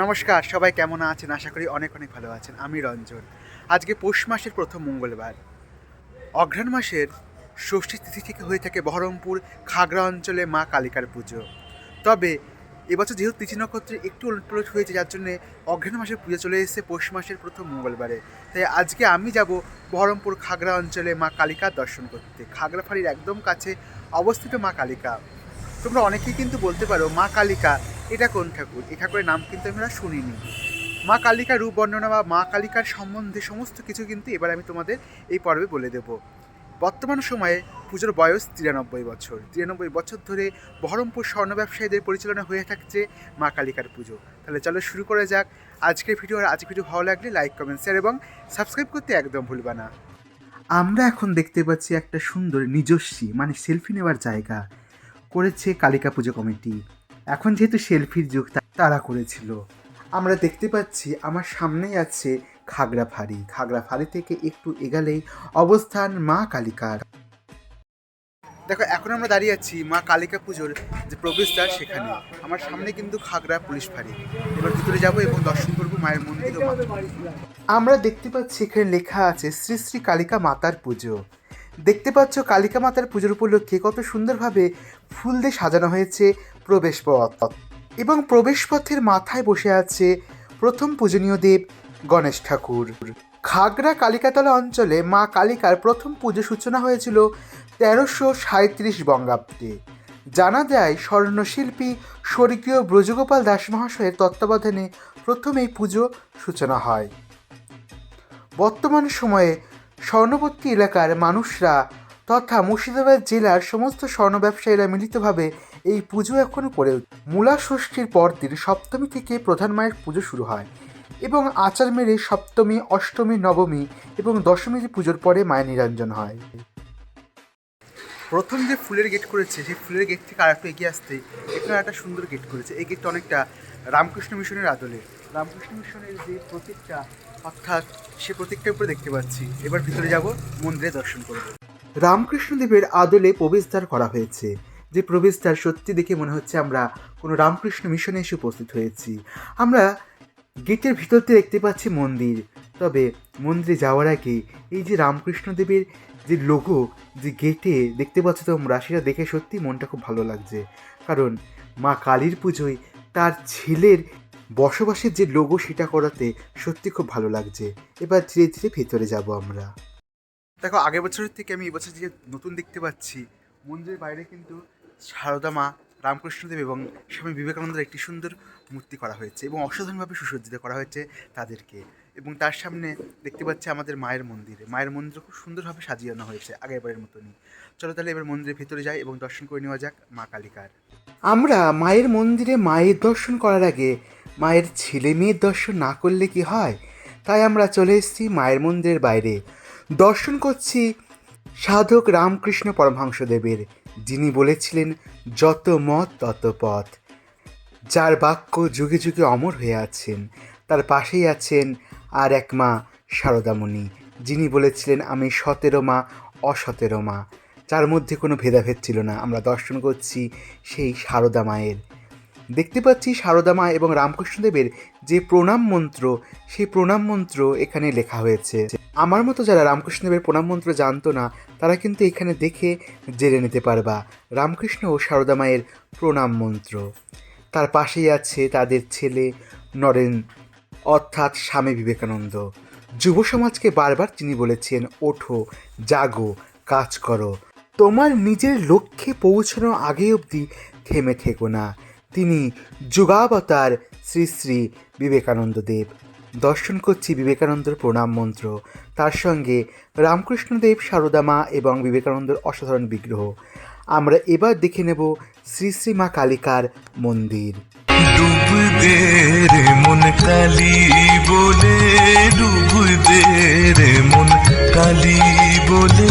নমস্কার, সবাই কেমন আছেন? আশা করি অনেক অনেক ভালো আছেন। আমি রঞ্জন। আজকে পৌষ মাসের প্রথম মঙ্গলবার। অঘ্রাণ মাসের ষষ্ঠী তিথি থেকে হয়ে থাকে বহরমপুর খাগড়া অঞ্চলে মা কালিকার পুজো। তবে এবছর যেহেতু তিথি নক্ষত্রে একটু উলটপালট হয়েছে, যার জন্য অঘ্রাণ মাসের পুজো চলে এসেছে পৌষ মাসের প্রথম মঙ্গলবারে। তাই আজকে আমি যাব বহরমপুর খাগড়া অঞ্চলে মা কালিকার দর্শন করতে। খাগড়া ফাঁড়ির একদম কাছে অবস্থিত মা কালিকা। তোমরা অনেকেই কিন্তু বলতে পারো মা কালিকা এটা কোন ঠাকুর? এই ঠাকুরের নাম কিন্তু আমরা শুনিনি। মা কালিকার রূপ বর্ণনা বা মা কালিকার সম্বন্ধে সমস্ত কিছু কিন্তু এবার আমি তোমাদের এই পর্বে বলে দেব। বর্তমান সময়ে পুজোর বয়স তিরানব্বই বছর। তিরানব্বই বছর ধরে বহরমপুর স্বর্ণ ব্যবসায়ীদের পরিচালনা হয়ে থাকছে মা কালিকার পুজো। তাহলে চলো শুরু করে যাক। আজকের ভিডিও আর আজকের ভিডিও ভালো লাগলে লাইক, কমেন্ট, শেয়ার এবং সাবস্ক্রাইব করতে একদম ভুলবা না। আমরা এখন দেখতে পাচ্ছি একটা সুন্দর নিজস্বী মানে সেলফি নেওয়ার জায়গা। করেছে কালিকা পুজো কমিটি। এখন যেহেতু সেলফির যুগ তারা করেছিল। আমরা দেখতে পাচ্ছি আমার সামনেই আছে খাগড়া ফাঁড়ি খাগড়া ফাঁড়ি থেকে একটু এগালেই অবস্থান মা কালিকার। দেখো, এখন আমরা দাঁড়িয়ে আছি মা কালিকা পুজোর যে প্রবেশদ্বার সেখানে। আমার সামনে কিন্তু খাগড়া পুলিশ ফাঁড়ি। এবার ভিতরে যাব এবং দর্শন করব মায়ের মন্দির আমরা দেখতে পাচ্ছি এখানে লেখা আছে শ্রী শ্রী কালিকা মাতার পুজো। দেখতে পাচ্ছ কালিকা মাতার পুজোর উপলক্ষে কত সুন্দরভাবে ফুল দিয়ে সাজানো হয়েছে। প্রবেশপথ এবং প্রবেশপথের মাথায় বসে আছে প্রথম পূজনীয় দেব গণেশ ঠাকুর। খাগড়া কালিকাতলা অঞ্চলে মা কালিকার প্রথম পুজো সূচনা হয়েছিল তেরোশো সাঁত্রিশ বঙ্গাব্দে। জানা যায়, স্বর্ণশিল্পী স্বর্গীয় ব্রজগোপাল দাস মহাশয়ের তত্ত্বাবধানে প্রথম এই পুজো সূচনা হয়। বর্তমান সময়ে স্বর্ণবর্তী এলাকার মানুষরা তথা মুর্শিদাবাদ জেলার সমস্ত স্বর্ণ ব্যবসায়ীরা মিলিতভাবে এই পুজো এখন করে মূলা ষষ্ঠীর পরদিন সপ্তমী থেকে প্রধান মায়ের পুজো শুরু হয় এবং আচার মেরে সপ্তমী, অষ্টমী, নবমী এবং দশমীর পুজোর পরে মায়ের নিরঞ্জন হয়। প্রথম যে ফুলের গেট করেছে, সেই ফুলের গেট থেকে আরেকটু এগিয়ে আসতে এখানে একটা সুন্দর গেট করেছে। এই গেটটা অনেকটা রামকৃষ্ণ মিশনের আদলে। রামকৃষ্ণ মিশনের যে প্রতীকটা, অর্থাৎ সে প্রতীকটার উপরে দেখতে পাচ্ছি। এবার ভিতরে যাব, মন্দিরে দর্শন করব। রামকৃষ্ণদেবের আদলে প্রবেশদ্বার করা হয়েছে। যে প্রবেশদ্বার সত্যি দেখে মনে হচ্ছে আমরা কোনো রামকৃষ্ণ মিশনে এসে উপস্থিত হয়েছি। আমরা গেটের ভিতর দিয়ে দেখতে পাচ্ছি মন্দির। তবে মন্দিরে যাওয়ার আগে এই যে রামকৃষ্ণদেবের যে লোগো যে গেটে দেখতে পাচ্ছ তোমরা, সেটা দেখে সত্যি মনটা খুব ভালো লাগছে। কারণ মা কালীর পুজোয় তার ছেলের বসবাসের যে লোগো সেটা করাতে সত্যি খুব ভালো লাগছে। এবার ধীরে ধীরে ভেতরে যাব আমরা। দেখো, আগের বছরের থেকে আমি এবছর যে নতুন দেখতে পাচ্ছি, মন্দিরের বাইরে কিন্তু সারদা মা রামকৃষ্ণদেব এবং স্বামী বিবেকানন্দের একটি সুন্দর মূর্তি করা হয়েছে এবং অসাধারণভাবে সুসজ্জিত করা হয়েছে তাদেরকে। এবং তার সামনে দেখতে পাচ্ছি আমাদের মায়ের মন্দিরে। মায়ের মন্দির খুব সুন্দরভাবে সাজিয়ানো হয়েছে আগেরবারের মতনই। চলো তাহলে এবার মন্দিরের ভিতরে যাই এবং দর্শন করে নেওয়া যাক মা কালিকার। আমরা মায়ের মন্দিরে মায়ের দর্শন করার আগে মায়ের ছেলে মেয়ের দর্শন না করলে কি হয়? তাই আমরা চলে এসেছি মায়ের মন্দিরের বাইরে। দর্শন করছি সাধক রামকৃষ্ণ পরমহংসদেবের। যিনি বলেছিলেন, যত মত, তত পথ। যার বাক্য যুগে যুগে অমর হয়ে আছেন, তার পাশেই আছেন আর এক মা, শারদামণি, যিনি বলেছিলেন, আমি সতেরো মা, অসতেরো মা। যার মধ্যে কোনো ভেদাভেদ ছিল না। আমরা দর্শন করছি সেই শারদা মায়ের। দেখতে পাচ্ছি শারদা মা এবং রামকৃষ্ণদেবের যে প্রণাম মন্ত্র, সেই প্রণাম মন্ত্র এখানে লেখা হয়েছে। আমার মতো যারা রামকৃষ্ণদেবের প্রণাম মন্ত্র জানতো না, তারা কিন্তু এখানে দেখে জেনে নিতে পারবা রামকৃষ্ণ ও শারদা মায়ের প্রণাম মন্ত্র। তার পাশেই আছে তাদের ছেলে নরেন, অর্থাৎ স্বামী বিবেকানন্দ। যুব সমাজকে বারবার তিনি বলেছেন, ওঠো, জাগো, কাজ করো। তোমার নিজের লক্ষ্যে পৌঁছানোর আগে অবধি থেমে থেকো না। তিনি যুগাবতার শ্রী শ্রী বিবেকানন্দ দেব দর্শন করছি বিবেকানন্দর প্রণাম মন্ত্র। তার সঙ্গে রামকৃষ্ণদেব সারদা মা এবং বিবেকানন্দর অসাধারণ বিগ্রহ। আমরা এবার দেখে নেব শ্রী শ্রী মা কালিকার মন্দির। মন কালি বলে ডুব দে রে মন কালি বলে।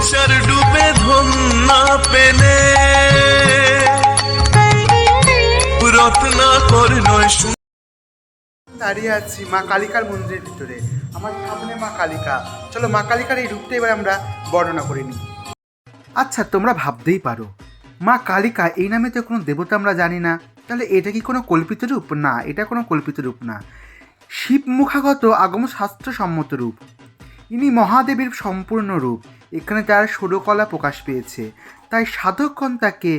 গোচার ডুবে ধন্যা পেলে। রত্না কর্ণ দাঁড়িয়ে আছি মা কালিকার মন্দিরের ভিতরে। আমার সামনে মা কালিকা। চলো মা কালিকার এই রূপটা এবার আমরা বর্ণনা করে নিই। আচ্ছা তোমরা ভাবতেই পারো, মা কালিকা এই নামে তো কোনো দেবতা আমরা জানি না। তাহলে এটা কি কোনো কল্পিত রূপ? না, এটা কোনো কল্পিত রূপ না। শিবমুখাগত আগম শাস্ত্রসম্মত রূপ। ইনি মহাদেবীর সম্পূর্ণ রূপ। এখানে তার ষোড়কলা প্রকাশ পেয়েছে। তাই সাধকগণ তাকে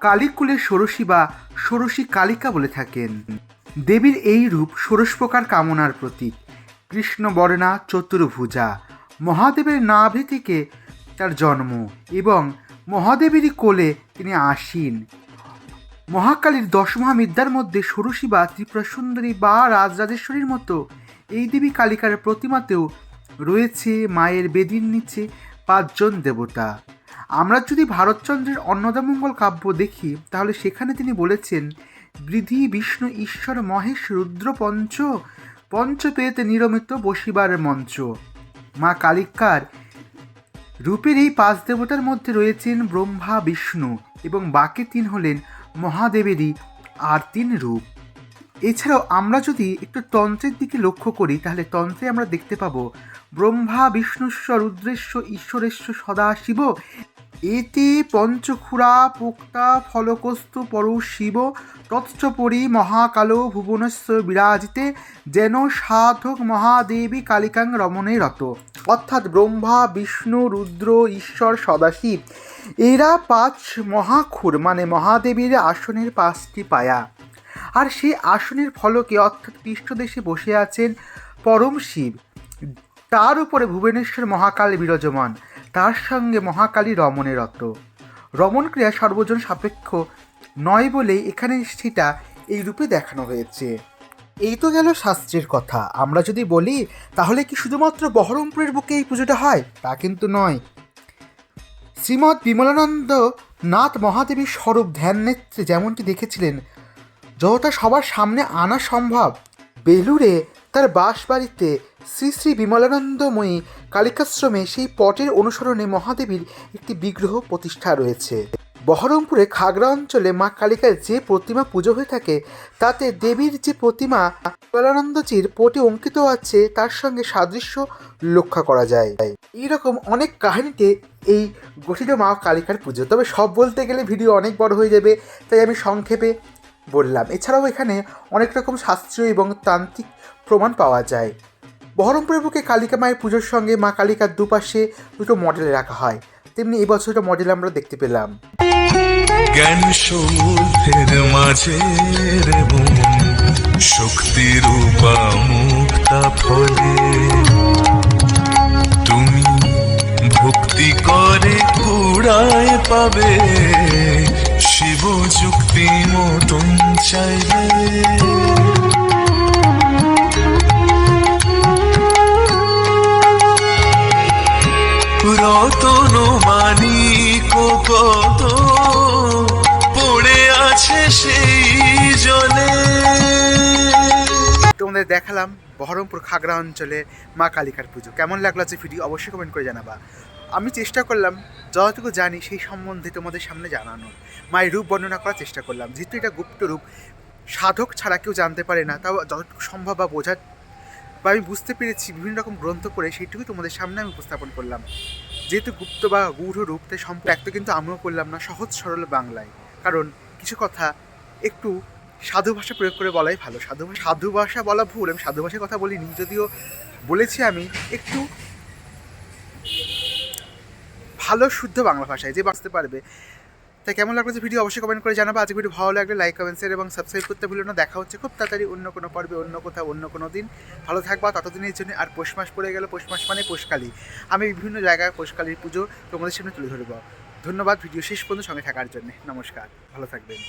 কালিকুলের ষোড়শী বা ষোড়শী কালিকা বলে থাকেন। দেবীর এই রূপ ষোড়শ প্রকার কামনার প্রতীক। কৃষ্ণ বর্ণা, চতুর্ভুজা, মহাদেবের নাভি থেকে তার জন্ম এবং মহাদেবেরই কোলে তিনি আসীন। মহাকালীর দশ মহাবিদ্যার মধ্যে ষোড়শী বা ত্রিপুরা সুন্দরী বা রাজরাজেশ্বরীর মতো এই দেবী কালিকার প্রতিমাতেও রয়েছে, মায়ের বেদির নিচে পাঁচজন দেবতা। আমরা যদি ভারতচন্দ্রের অন্নদামঙ্গল কাব্য দেখি, তাহলে সেখানে তিনি বলেছেন, বৃদ্ধি বিষ্ণু ঈশ্বর মহেশ রুদ্র পঞ্চ পঞ্চ পেতে নিরমিত বসিবার মঞ্চ। মা কালিকার রূপের এই পাঁচ দেবতার মধ্যে রয়েছেন ব্রহ্মা, বিষ্ণু এবং বাকি তিন হলেন মহাদেবেরই আর তিন রূপ। এছাড়াও আমরা যদি একটু তন্ত্রের দিকে লক্ষ্য করি, তাহলে তন্ত্রে আমরা দেখতে পাবো, ব্রহ্মা বিষ্ণুস্ব রুদ্রেশ্ব ঈশ্বরেশ্ব সদা শিব এতে পঞ্চক্ষুরা পোক্তা, ফলকস্তু, পর, শিব, তৎসপরি, মহাকালো ভুবনস্ব বিরাজিতে, যেন সাধক মহাদেবী কালিকাং রমণে রত। অর্থাৎ ব্রহ্মা, বিষ্ণু, রুদ্র, ঈশ্বর, সদাশিব, এরা পাঁচ মহাক্ষুর মানে মহাদেবীর আসনের পাঁচটি পায়া। আর সেই আসনের ফলকে অর্থাৎ পৃষ্ঠদেশে বসে আছেন পরম শিব। তার উপরে ভুবনেশ্বর মহাকাল বিরাজমান, তার সঙ্গে মহাকালী রমণে রত। রমণ ক্রিয়া সর্বজন সাপেক্ষ নয় বলেই এখানে সেটা এই রূপে দেখানো হয়েছে। এই তো গেল শাস্ত্রের কথা। আমরা যদি বলি, তাহলে কি শুধুমাত্র বহরমপুরের বুকে এই পুজোটা হয়? তা কিন্তু নয়। শ্রীমৎ বিমলানন্দ নাথ মহাদেবীর স্বরূপ ধ্যান নেত্রে যেমনটি দেখেছিলেন যতটা সবার সামনে আনা সম্ভব। বেলুড়ে তার বাসবাড়িতে শ্রী শ্রী বিমলানন্দময়ী কালিকাশ্রমে সেই পটের অনুসরণে মহাদেবীর একটি বিগ্রহ প্রতিষ্ঠা রয়েছে। বহরমপুরে খাগড়া অঞ্চলে মা কালিকার যে প্রতিমা পুজো হয়ে থাকে, তাতে দেবীর যে প্রতিমা, বিমলানন্দজির পটে অঙ্কিত আছে, তার সঙ্গে সাদৃশ্য লক্ষ্য করা যায়। এইরকম অনেক কাহিনীতে এই গঠিত মা কালিকার পুজো। তবে সব বলতে গেলে ভিডিও অনেক বড় হয়ে যাবে, তাই আমি সংক্ষেপে বললাম। এছাড়াও এখানে অনেক রকম শাস্ত্রীয় এবং তান্ত্রিক প্রমাণ পাওয়া যায়। বহরমপুরের বুকে কালিকা মায়ের পুজোর সঙ্গে মা কালিকার দুপাশে দুটো মডেল রাখা হয়। তেমনি এবছরটা মডেল আমরা দেখতে পেলাম। জ্ঞান শক্তি রূপা মুক্তা ফলে। তুমি ভক্তি করে কুড়ায় পাবে শিব কত পড়ে আছে সেই তোমাদের দেখালাম বহরমপুর খাগড়া অঞ্চলে মা কালিকার পুজো। কেমন লাগল আছে ভিডিও? অবশ্যই কমেন্ট করে জানাবা। আমি চেষ্টা করলাম, যতটুকু জানি সেই সম্বন্ধে তোমাদের সামনে জানানোর। মায়ের রূপ বর্ণনা করার চেষ্টা করলাম। যেহেতু এটা গুপ্ত রূপ, সাধক ছাড়া কেউ জানতে পারে না, তাও যতটুকু সম্ভব বা বোঝার বা আমি বুঝতে পেরেছি, বিভিন্ন রকম গ্রন্থ পড়ে সেইটুকুই তোমাদের সামনে আমি উপস্থাপন করলাম। যেহেতু গুপ্ত বা গূঢ় রূপ, তাই সম্পর্ক কিন্তু আমিও করলাম না, সহজ সরল বাংলায়। কারণ কিছু কথা একটু সাধু ভাষা প্রয়োগ করে বলাই ভালো। সাধু সাধু ভাষা বলা ভুল, আমি সাধু ভাষার কথা বলিনি। যদিও বলেছি আমি, একটু ভালো, শুদ্ধ বাংলা ভাষায় যে বাঁচতে পারবে। তাই কেমন লাগল যে ভিডিও অবশ্যই কমেন্ট করে জানাব। আজকে ভিডিও ভালো লাগলে লাইক কমেন্ট শেয়ার এবং সাবস্ক্রাইব করতে ভুলো না। দেখা হচ্ছে খুব তাড়াতাড়ি অন্য কোনো পর্বে, অন্য কোথাও, অন্য কোনো দিন। ভালো থাকবা ততদিনের জন্য আর পৌষ মাস পড়ে গেল, পৌষ মাস মানে পৌষকালী আমি বিভিন্ন জায়গায় পৌষকালীর পুজো তোমাদের সামনে তুলে ধরবো। ধন্যবাদ, ভিডিও শেষ পর্যন্ত সঙ্গে থাকার জন্য। নমস্কার, ভালো থাকবেন।